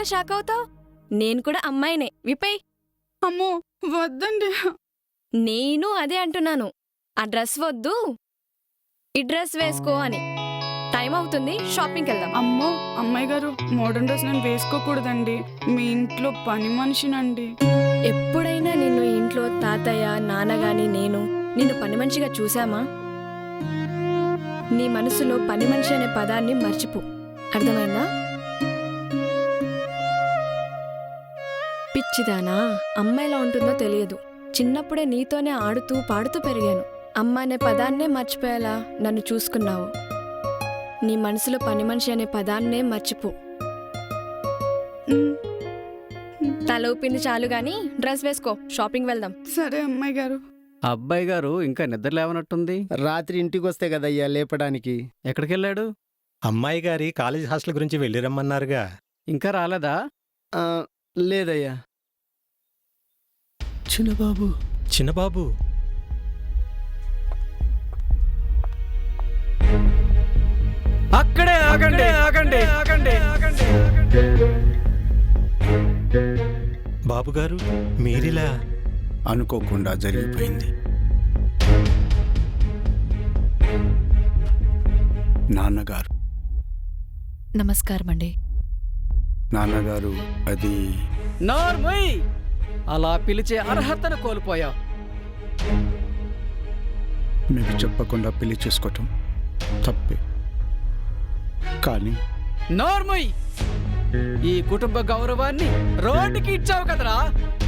ఎందుకలా షాక్ అవుతావు? నేను కూడా అమ్మాయినే. విపేయ్ అమ్మో వద్దండి. నేను అదే అంటున్నాను. ఆ డ్రెస్ వద్దు. ఈ డ్రెస్ వేసుకో అని. టైం అవుతుంది షాపింగ్కి వెళ్దాం. అమ్మో అమ్మాయి గారు మోడర్న్ డ్రెస్ నేను వేసుకోకూడదండి. మీ ఇంట్లో పని మనిషినండి. ఎప్పుడైనా నిన్ను ఇంట్లో తాతయ్య నాన్నగాని నేను నిన్ను పని మనిషిగా చూసామా? నీ మనసులో పని మనిషి అనే పదాన్ని మర్చిపో. అర్థమైందా? పిచ్చిదానా? అమ్మాయిలా ఉంటుందో తెలియదు. చిన్నప్పుడే నీతోనే ఆడుతూ పాడుతూ పెరిగాను. అమ్మ అనే పదాన్నే మర్చిపోయేలా నన్ను చూసుకున్నావు. నీ మనసులో పని మనిషి అనే పదాన్నే మర్చిపో. తల ఊపింది చాలు గాని డ్రెస్ వేసుకో షాపింగ్ వెళ్దాం. సరే అమ్మాయి గారు. అబ్బాయి గారు ఇంకా నిద్ర లేవనట్టుంది. రాత్రి ఇంటికి వస్తే కదయ్యా లేపడానికి. ఎక్కడికెళ్ళాడు? అమ్మాయి గారి కాలేజ్ హాస్టల్ గురించి వెళ్ళి రమ్మన్నారుగా. ఇంకా రాలేదా? ఆ, లేదయ్యా. చిన్నబాబు. చిన్నబాబు. అక్కడే ఆగండి. ఆగండి. ఆగండి. ఆగండి. బాబుగారు మీరిలా అనుకోకుండా జరిగిపోయింది. నాన్నగారు. నమస్కారం అండి నాన్నగారు అది నోర్మయ్ అలా పిలిచే అర్హతను కోల్పోయావు మీకు చెప్పకుండా పెళ్ళి చేసుకోవటం తప్పే. కానీ నోర్మయ్! ఈ కుటుంబ గౌరవాన్ని రోడ్డుకి ఇచ్చావు కదరా?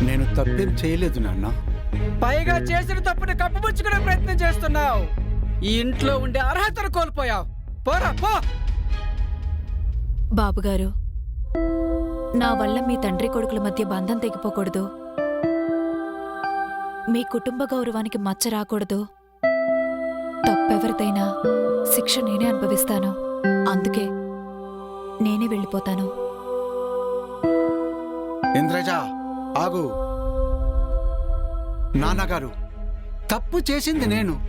నేను తప్పేం చేయలేదు నాన్న. పైగా చేసిన తప్పుని కప్పుపుచ్చుకునే ప్రయత్నం చేస్తున్నావు. ఈ ఇంట్లో ఉండే అర్హతను కోల్పోయావు. పోరా పో! బాబుగారు నా వల్ల మీ తండ్రి కొడుకుల మధ్య బంధం తెగిపోకూడదు. మీ కుటుంబ గౌరవానికి మచ్చ రాకూడదు. తప్పెవరిదైనా శిక్ష నేనే అనుభవిస్తాను. అందుకే నేనే వెళ్ళిపోతాను. ఇంద్రజ ఆగు. నాన్నగారు తప్పు చేసింది నేను.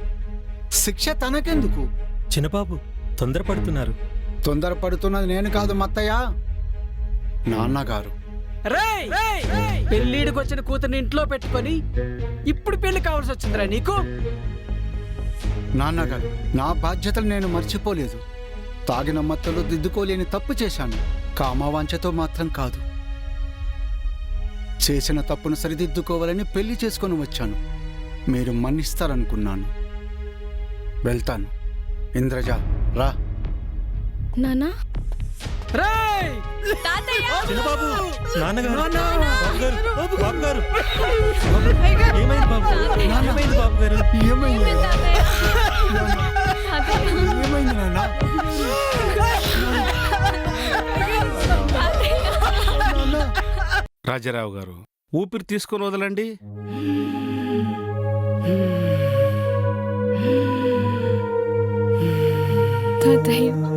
శిక్ష తనకెందుకు? చిన్నబాబు తొందరపడుతున్నారు. తొందరపడుతున్నది నేను కాదు మత్తయ్య. నాన్నగారు. రేయ్! పెళ్ళిడికి వచ్చిన కూతుర్ని ఇంట్లో పెట్టుకొని ఇప్పుడు పెళ్ళి కావాల్సి వచ్చిందిరా నీకు? నాన్నగారు నా బాధ్యతలు నేను మర్చిపోలేదు. తాగిన మత్తలో దిద్దుకోలేని తప్పు చేశాను. కామవాంఛతో మాత్రం కాదు. చేసిన తప్పును సరిదిద్దుకోవాలని పెళ్ళి చేసుకొని వచ్చాను. మీరు మన్నిస్తారనుకున్నాను. వెళ్తాను. ఇంద్రజ రా. నానా? చిన్నబాబు నాన్నగారు బాబుగారు ఏమైంది బాబు? ఏమైంది బాబుగారు? ఏమైంది ఏమైంది నాన్న? రాజారావు గారు ఊపిరి తీసుకొని వదలండి. తాతయ్య!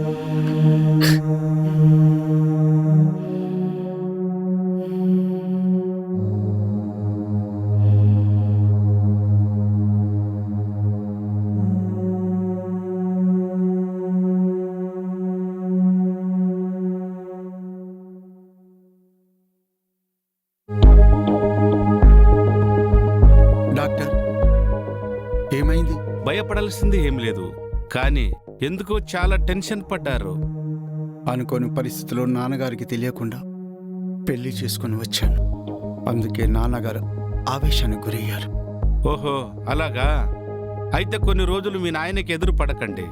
భయపడాల్సింది ఏం లేదు. కానీ ఎందుకో చాలా టెన్షన్ పడ్డారు. అనుకోని పరిస్థితిలో నాన్నగారికి తెలియకుండా పెళ్ళి చేసుకుని వచ్చాను. అందుకే నాన్నగారు ఆవేశానికి గురయ్యారు. ఓహో అలాగా? అయితే కొన్ని రోజులు మీ నాయనకి ఎదురు పడకండి.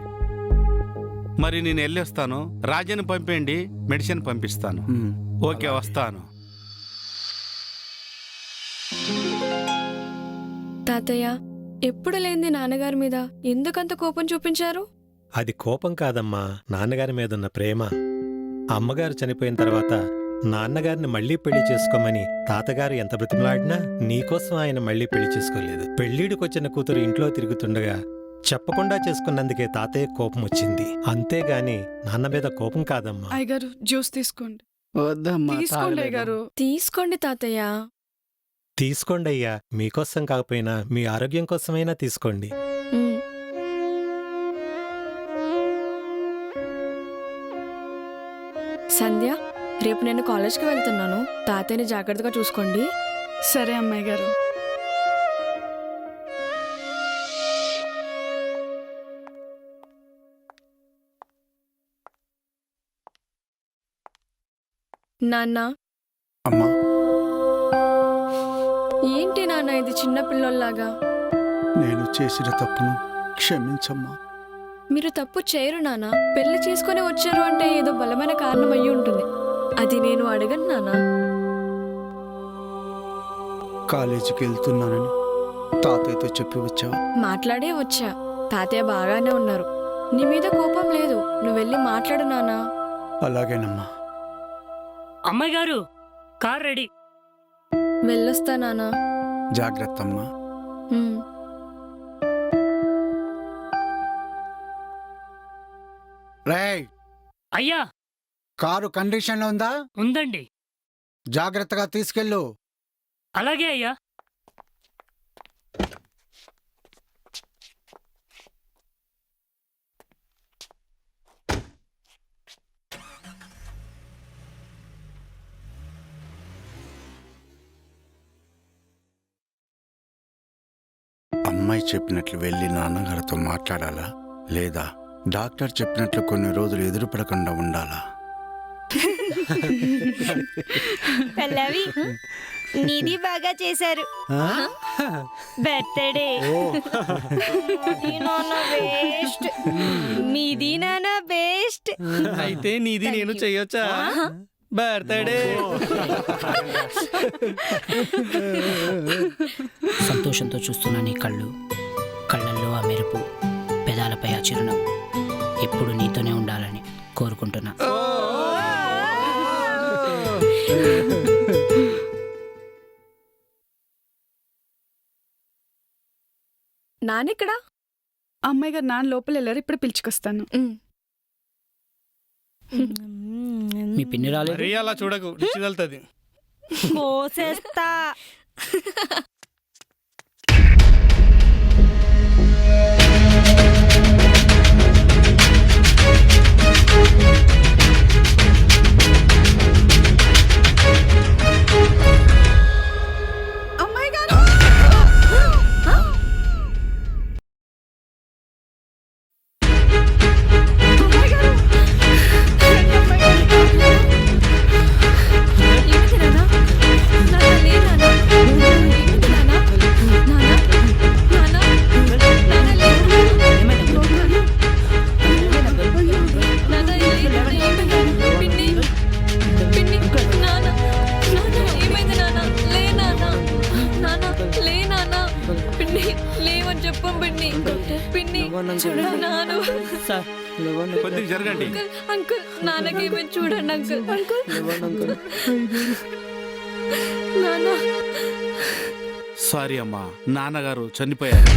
మరి నేను వెళ్ళొస్తాను. రాజాని పంపేయండి మెడిసిన్ పంపిస్తాను. ఓకే వస్తాను. తాతయ్య ఎప్పుడు లేంది నాన్నగారి మీద ఎందుకంత కోపం చూపించారు? అది కోపం కాదమ్మా నాన్నగారి మీదున్న ప్రేమ. అమ్మగారు చనిపోయిన తర్వాత నాన్నగారిని మళ్ళీ పెళ్ళి చేసుకోమని తాతగారు ఎంత బ్రతిమలాడినా నీకోసం ఆయన మళ్ళీ పెళ్ళి చేసుకోలేదు. పెళ్ళిడికొచ్చిన కూతురు ఇంట్లో తిరుగుతుండగా చెప్పకుండా చేసుకున్నందుకే తాతయ్య కోపం వచ్చింది. అంతేగాని నాన్న మీద కోపం కాదమ్మా. అయ్యగారు జ్యూస్ తీసుకోండి. వద్దమ్మా తీసుకోండి తాగలేదు. అయ్యగారు. తీసుకోండి తాతయ్య. తీసుకోండి అయ్యా. మీకోసం కాకపోయినా మీ ఆరోగ్యం కోసమైనా తీసుకోండి. సంధ్య రేపు నేను కాలేజ్కి వెళ్తున్నాను. తాతయ్యని జాగ్రత్తగా చూసుకోండి. సరే అమ్మాయి గారు. నాన్న. అమ్మా. నాన్న ఇది చిన్న పిల్లోల్లాగా. నేను చేసిన తప్పును క్షమించమ్మా. మీరు తప్పు చేయరు నాన్న. పెళ్ళి చేసుకొని వచ్చారు అంటే ఏదో బలమైన కారణం అయ్యి ఉంటుంది. అది నేను అడగను నాన్న. కాలేజీకి వెళ్తున్నానని తాతయ్యతో చెప్పి వచ్చావా? మాట్లాడే వచ్చా. తాతయ్య బాగానే ఉన్నారు. నీ మీద కోపం లేదు. నువ్వు వెళ్ళి మాట్లాడు నాన్నా. అలాగేనమ్మా. అమ్మాయి గారు కార్ రెడీ. వెళ్ళొస్తా నాన్నా. జాగ్రత్త అమ్మా ఉమ్. రేయ్! అయ్యా! కారు కండిషన్లో ఉందా? ఉందండి. జాగ్రత్తగా తీసుకెళ్ళు. అలాగే అయ్యా. అమ్మాయి చెప్పినట్లు వెళ్ళి నాన్నగారితో మాట్లాడాలా? లేదా డాక్టర్ చెప్పినట్లు కొన్ని రోజులు ఎదురుపడకుండా ఉండాలా? పల్లవి నీది బాగా చేశారు. బర్త్డే. మీది నాన్న బెస్ట్. అయితే నీది నేను you. బర్త్డే. సంతోషంతో చూస్తున్న నీ కళ్ళు కళ్ళల్లో ఆ మెరుపు పెదాలపై ఆ చిరునవ్వు. ఎప్పుడు నీతోనే ఉండాలని కోరుకుంటున్నా. నాన్నెక్కడా? అమ్మాయి గారు నాన్న లోపల వెళ్ళారు ఇప్పుడు పిలుచుకొస్తాను. మీ పిన్ని రాలేదు అలా చూడకు తగులుతది. కోసేస్తా నాన్నగారు చనిపోయారు.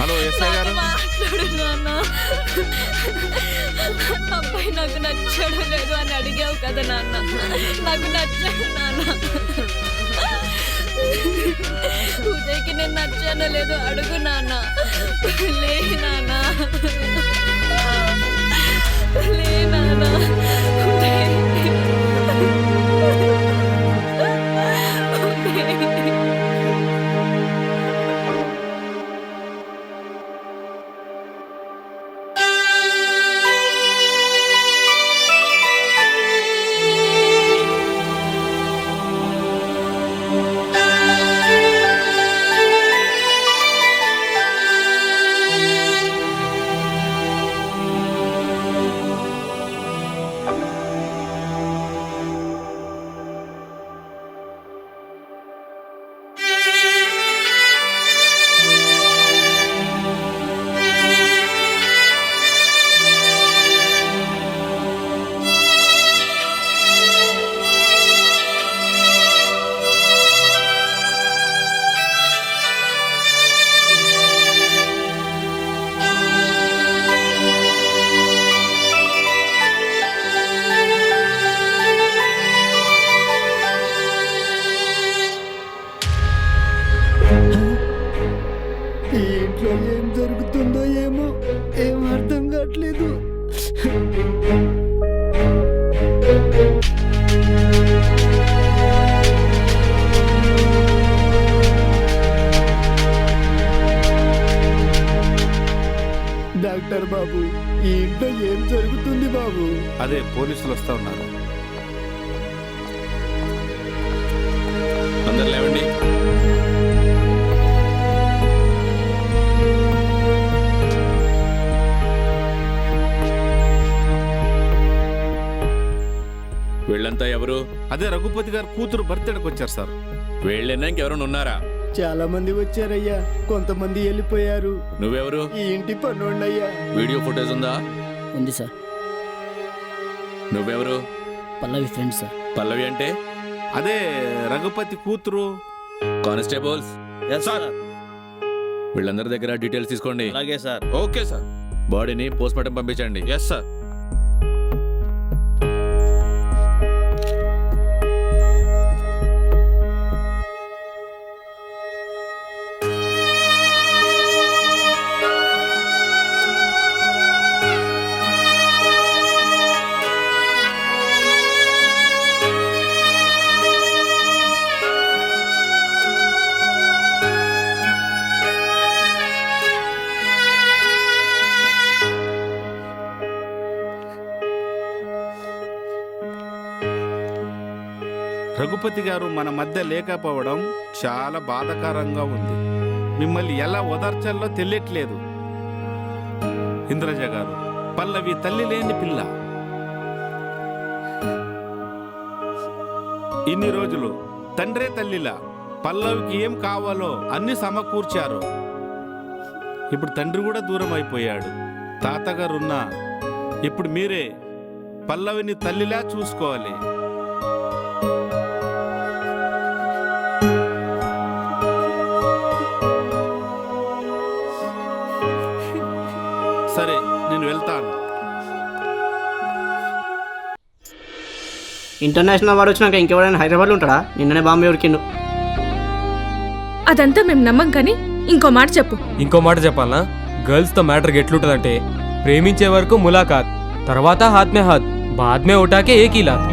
హలో ఎస్ఐ గారు. అబ్బాయి నాకు నచ్చాడు లేదు అని అడిగావు కదా నాన్న. నాకు నచ్చాడు నాన్న. ఉదయ్కి నేను నచ్చానో లేదో అడుగు నాన్న. లే నాన్న. లే నాన్న ఉదయ్. అంటారు బాబు. ఈ ఇంట్లో ఏం జరుగుతుంది బాబు? అదే పోలీసులు వస్తా ఉన్నారు. అందరు లేవండి. వీళ్ళంతా ఎవరు? అదే రఘుపతి గారు కూతురు బర్త్డేకి వచ్చారు సార్. వీళ్ళెన్నాక ఎవరైనా ఉన్నారా? చాలా మంది వచ్చారయ్యా. కొంతమంది వెళ్ళిపోయారు. నువ్వెవరు? ఈ ఇంటి పన్నోళ్ళయ్యా వీడియో ఫుటేజ్ ఉందా? ఉంది సార్. నువ్వెవరు? పల్లవి ఫ్రెండ్ సార్. పల్లవి అంటే? అదే రఘుపతి కూతురు. కానిస్టేబుల్స్? సార్ వీళ్ళందరి దగ్గర డీటెయిల్స్ తీసుకోండి. అలాగే సార్. Okay sir. బాడీని పోస్ట్ మార్టం పంపించండి. ఎస్ సార్ రఘుపతి గారు మన మధ్య లేకపోవడం చాలా బాధాకరంగా ఉంది. మిమ్మల్ని ఎలా ఓదార్చాలో తెలియట్లేదు. ఇంద్రజ గారు పల్లవి తల్లి లేని పిల్ల. ఇన్ని రోజులు తండ్రే తల్లిలా పల్లవికి ఏం కావాలో అన్ని సమకూర్చారు. ఇప్పుడు తండ్రి కూడా దూరం అయిపోయాడు. తాతగారున్నా ఇప్పుడు మీరే పల్లవిని తల్లిలా చూసుకోవాలి. నేను వెళ్తాను. ఇంటర్నేషనల్ వాడు వచ్చినాక ఇంకెవరైనా హైదరాబాద్లో ఉంటాడా? నిన్ననే బాంబే ఉరికిండు. అదంతా మేము నమ్మం కానీ ఇంకో మాట చెప్పు. ఇంకో మాట చెప్పాలనా గర్ల్స్తో మ్యాటర్ ఎట్లుంటుందంటే ప్రేమించే వరకు ములాఖాత్ తర్వాత హాత్ మే హాత్ బాద్ మే ఉటాకే ఏకీ లాత్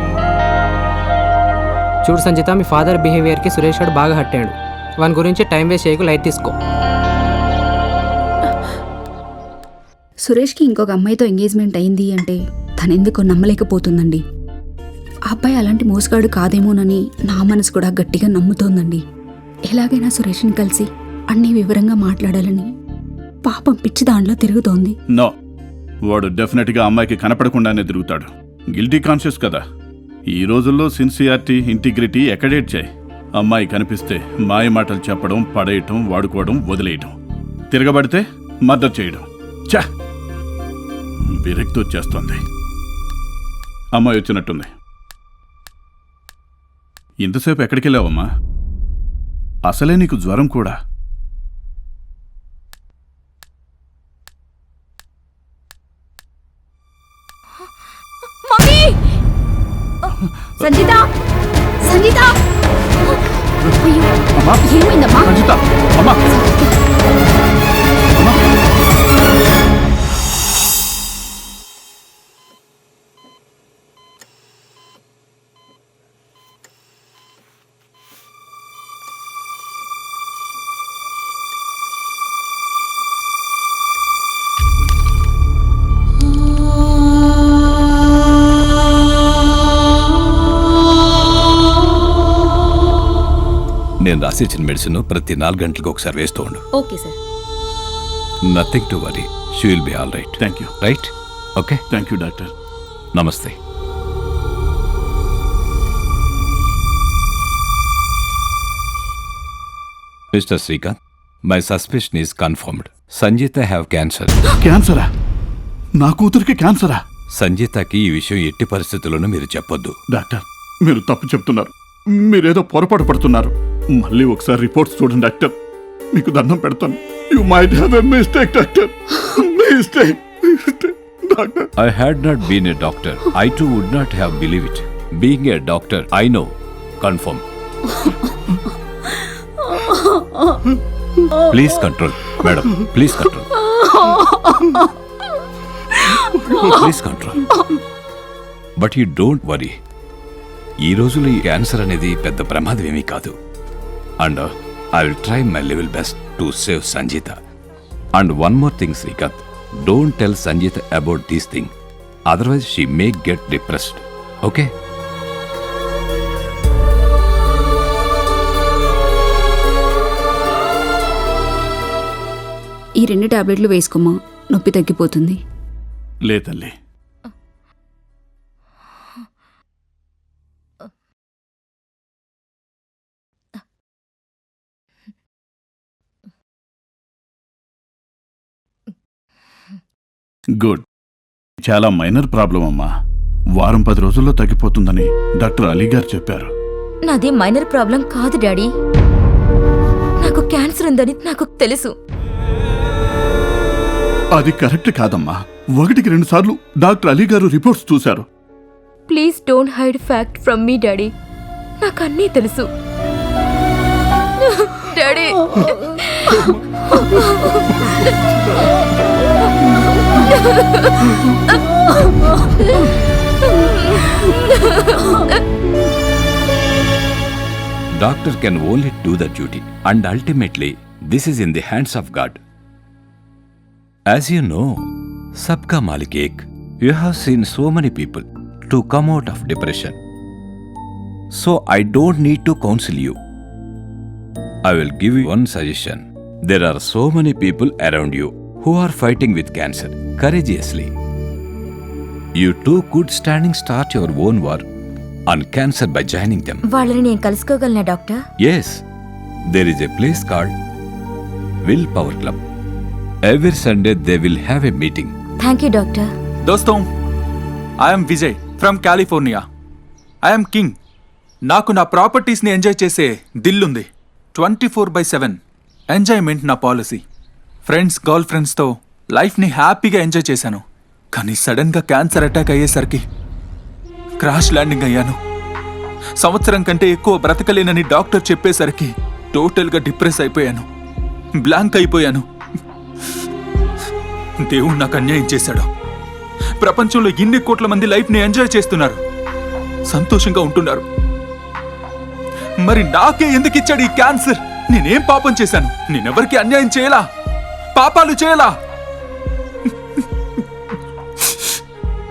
చూడు సంజిత మీ ఫాదర్ బిహేవియర్కి సురేష్ గారు బాగా హట్టాడు వాని గురించి టైం వేస్ట్ చేయకు లైట్ తీసుకో. సురేష్కి ఇంకొక అమ్మాయితో ఎంగేజ్మెంట్ అయింది అంటే తనెందుకో నమ్మలేకపోతుందండి. ఆ అబ్బాయి అలాంటి మోసగాడు కాదేమోనని నా మనసు కూడా గట్టిగా నమ్ముతోందండి. ఎలాగైనా సురేష్ని కలిసి అన్ని వివరంగా మాట్లాడాలని పాపం పిచ్చి దాంట్లో తిరుగుతోంది. నో వాడు డెఫినెట్గా అమ్మాయికి కనపడకుండానే తిరుగుతాడు. గిల్టీ కాన్షియస్ కదా. ఈ రోజుల్లో సిన్సియారిటీ ఇంటిగ్రిటీ ఎక్కడేట్ చేయి. అమ్మాయి కనిపిస్తే మాయ మాటలు చెప్పడం పడేయటం వాడుకోవడం వదిలేయటం. తిరగబడితే మద్దతు చేయడం. చా విరక్తి వచ్చేస్తుంది. అమ్మాయి వచ్చినట్టుంది. ఇంతసేపు ఎక్కడికి వెళ్ళావమ్మా అసలే నీకు జ్వరం కూడా. నేను రాసి ఇచ్చిన మెడిసిన్ ప్రతి నాలుగు గంటలకు ఒకసారి వేస్తూ ఉండు. Okay sir. Nothing to worry she will be all right thank you right okay thank you doctor నమస్తే mister Srikanth my suspicion is confirmed Sanjeetha have cancer క్యాన్సరా నా కూతురికి క్యాన్సరా సంజీతకి ఈ విషయం ఎట్టి పరిస్థితుల్లోనూ మీరు చెప్పొద్దు. డాక్టర్ మీరు తప్పు చెప్తున్నారు. మీరేదో పొరపాటు పడుతున్నారు. మళ్ళీ ఒకసారి రిపోర్ట్స్ చూడండి డాక్టర్. మీకు దండం పెడతాను. You might have a mistake doctor. Mistake doctor. I had not been a doctor I too would not have believe it being a doctor I know confirm please control madam please control please control but you don't worry ఈ రోజులో ఈ cancer అనేది పెద్ద ప్రమాదం ఏమీ కాదు. And I will try my level best to save Sanjeetha and one more thing Srikanth don't tell Sanjeetha about these thing otherwise she may get depressed okay ఈ రెండు టాబ్లెట్లు వేసుకోమా? నొప్పి తగ్గిపోతుంది. లే గుడ్. చాలా మైనర్ ప్రాబ్లం అమ్మా. వారం పది రోజుల్లో తగ్గిపోతుందని డాక్టర్ అలీ గారు చెప్పారు. నాది మైనర్ ప్రాబ్లం కాదు డాడీ. నాకు క్యాన్సర్ ఉందని నాకు తెలుసు. అది కరెక్ట్ కాదమ్మా. ఒకటికి రెండు సార్లు డాక్టర్ అలీ గారు రిపోర్ట్స్ చూశారు. Please don't hide fact from me daddy. నాకు అన్నీ తెలుసు. Daddy. Doctor can only do the duty, and ultimately, this is in the hands of God. As you know, Sabka Malik Ek, you have seen so many people to come out of depression. So I don't need to counsel you. I will give you one suggestion. There are so many people around you who are fighting with cancer courageously. You too could standing start your own war on cancer by joining them. వాళ్ళని నేను కలుసుకోగలనా doctor Yes, there is a place called Willpower Club. Every Sunday they will have a meeting. Thank you doctor దోస్తం I'm Vijay from California I'm king నాకు నా ప్రాపర్టీస్ని enjoy చేసే దిల్లుంది twenty four by seven enjoyment నా policy friends girl ఫ్రెండ్స్తో లైఫ్ని హ్యాపీగా enjoy చేశాను. కానీ సడన్గా క్యాన్సర్ అటాక్ అయ్యేసరికి క్రాష్ ల్యాండింగ్ అయ్యాను. సంవత్సరం కంటే ఎక్కువ బ్రతకలేనని డాక్టర్ చెప్పేసరికి టోటల్గా డిప్రెస్ అయిపోయాను. బ్లాంక్ అయిపోయాను. దేవుడు నాకు అన్యాయం చేశాడు. ప్రపంచంలో ఇన్ని కోట్ల మంది లైఫ్ని ఎంజాయ్ చేస్తున్నారు. సంతోషంగా ఉంటున్నారు. మరి నాకే ఎందుకు ఇచ్చాడు ఈ క్యాన్సర్ నేనేం పాపం చేశాను? నేనెవరికి అన్యాయం చేయలా? పాపాలు చేయలా?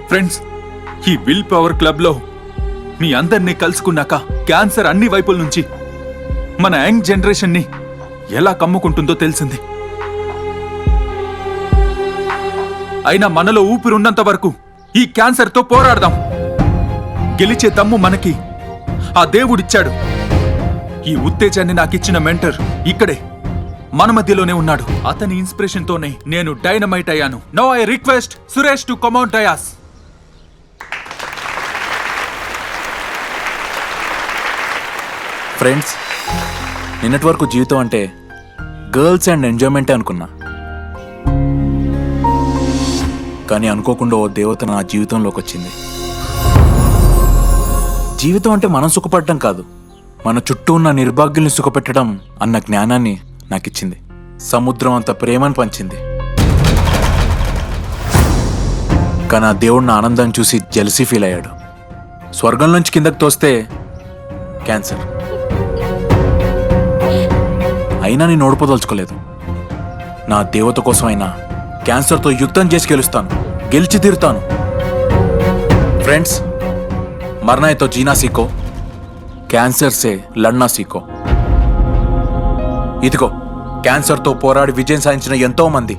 ఫ్రెండ్స్ ఈ విల్ పవర్ క్లబ్లో మీ అందరినీ కలుసుకున్నాక క్యాన్సర్ అన్ని వైపుల నుంచి మన యంగ్ జనరేషన్ని ఎలా కమ్ముకుంటుందో తెలిసింది. అయినా మనలో ఊపిరున్నంత వరకు ఈ క్యాన్సర్తో పోరాడదాం. గెలిచే దమ్ము మనకి ఆ దేవుడిచ్చాడు. ఈ ఉత్తేజాన్ని నాకిచ్చిన మెంటర్ ఇక్కడే. మన మధ్యలోనే ఉన్నాడు. అతని ఇన్స్పిరేషన్ తోనే నేను డైనమైట్ అయ్యాను. No I request Suresh to come onto dais. Friends నిన్నటి వరకు జీవితం అంటే గర్ల్స్ అండ్ ఎంజాయ్మెంటే అనుకున్నా. కానీ అనుకోకుండా ఓ దేవత నా జీవితంలోకి వచ్చింది. జీవితం అంటే మనం సుఖపడటం కాదు. మన చుట్టూ ఉన్న నిర్భాగ్యుల్ని సుఖపెట్టడం అన్న జ్ఞానాన్ని నాకు ఇచ్చింది సముద్రం అంత ప్రేమను పంచింది. కానీ ఆ దేవుడు నా ఆనందం చూసి జెలసీ ఫీల్ అయ్యాడు. స్వర్గం నుంచి కిందకు తోస్తే క్యాన్సర్ అయినా నేను ఓడిపోదలుచుకోలేదు. నా దేవత కోసం అయినా క్యాన్సర్తో యుద్ధం చేసి గెలుస్తాను. గెలిచి తీరుతాను. ఫ్రెండ్స్ మరణాయతో జీనా సీకో క్యాన్సర్సే లన్నా సీకో. ఇదిగో క్యాన్సర్తో పోరాడి విజయం సాధించిన ఎంతోమంది.